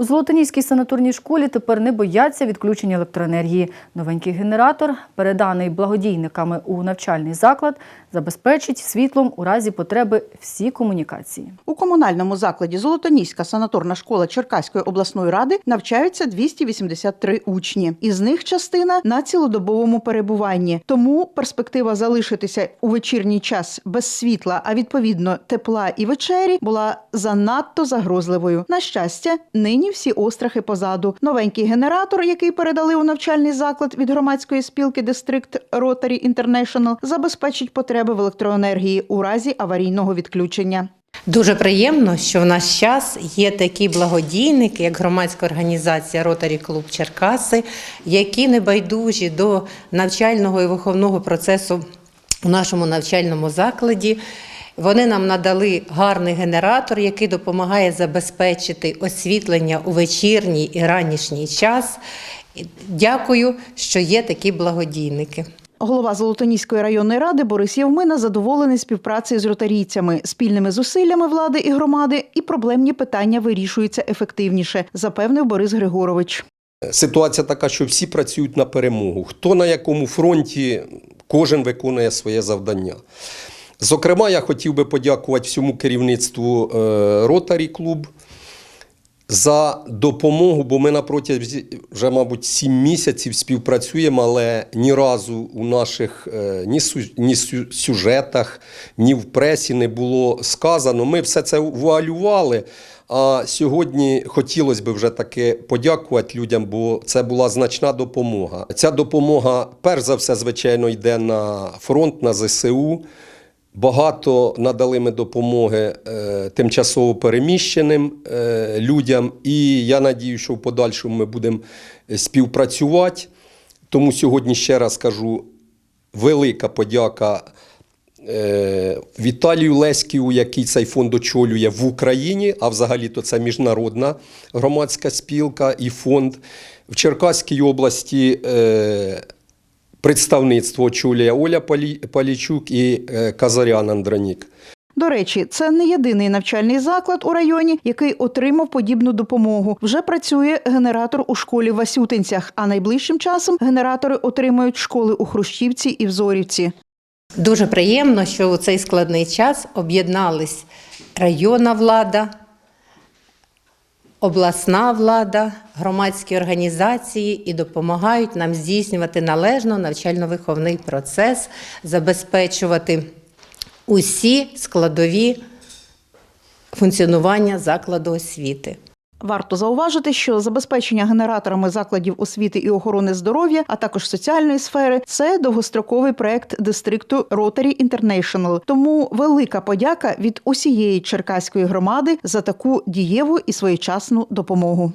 У Золотоніській санаторній школі тепер не бояться відключення електроенергії. Новенький генератор, переданий благодійниками у навчальний заклад, забезпечить світлом у разі потреби всі комунікації. У комунальному закладі Золотоніська санаторна школа Черкаської обласної ради навчаються 283 учні. Із них частина на цілодобовому перебуванні. Тому перспектива залишитися у вечірній час без світла, а відповідно тепла і вечері, була занадто загрозливою. На щастя, нині всі острахи позаду. Новенький генератор, який передали у навчальний заклад від громадської спілки Дистрикт Rotary International, забезпечить потреби в електроенергії у разі аварійного відключення. Дуже приємно, що в наш час є такі благодійники, як громадська організація Ротарі Клуб Черкаси, які небайдужі до навчального і виховного процесу у нашому навчальному закладі. Вони нам надали гарний генератор, який допомагає забезпечити освітлення у вечірній і ранішній час. Дякую, що є такі благодійники. Голова Золотоніської районної ради Борис Євмина задоволений співпрацею з ротарійцями, спільними зусиллями влади і громади, і проблемні питання вирішуються ефективніше, запевнив Борис Григорович. Ситуація така, що всі працюють на перемогу. Хто на якому фронті, кожен виконує своє завдання. Зокрема, я хотів би подякувати всьому керівництву Ротарі Клуб за допомогу, бо ми на протязі вже, мабуть, сім місяців співпрацюємо, але ні разу у наших е, ні, сю- ні сюжетах, ні в пресі не було сказано. Ми все це вуалювали. А сьогодні хотілося б вже таки подякувати людям, бо це була значна допомога. Ця допомога, перш за все, звичайно, йде на фронт, на ЗСУ. Багато надали ми допомоги е, тимчасово переміщеним е, людям, і я надію, що в подальшому ми будемо співпрацювати. Тому сьогодні ще раз кажу велика подяка е, Віталію Леськіву, який цей фонд очолює в Україні, а взагалі-то це міжнародна громадська спілка і фонд. В Черкаській області е, представництво очолює Оля Палі- Палічук і е, Казарян Андронік. До речі, це не єдиний навчальний заклад у районі, який отримав подібну допомогу. Вже працює генератор у школі в Васютинцях, а найближчим часом генератори отримають школи у Хрущівці і в Зорівці. Дуже приємно, що у цей складний час об'єднались районна влада, обласна влада, громадські організації і допомагають нам здійснювати належно навчально-виховний процес, забезпечувати усі складові функціонування закладу освіти. Варто зауважити, що забезпечення генераторами закладів освіти і охорони здоров'я, а також соціальної сфери, це довгостроковий проект дистрикту Rotary International. Тому велика подяка від усієї черкаської громади за таку дієву і своєчасну допомогу.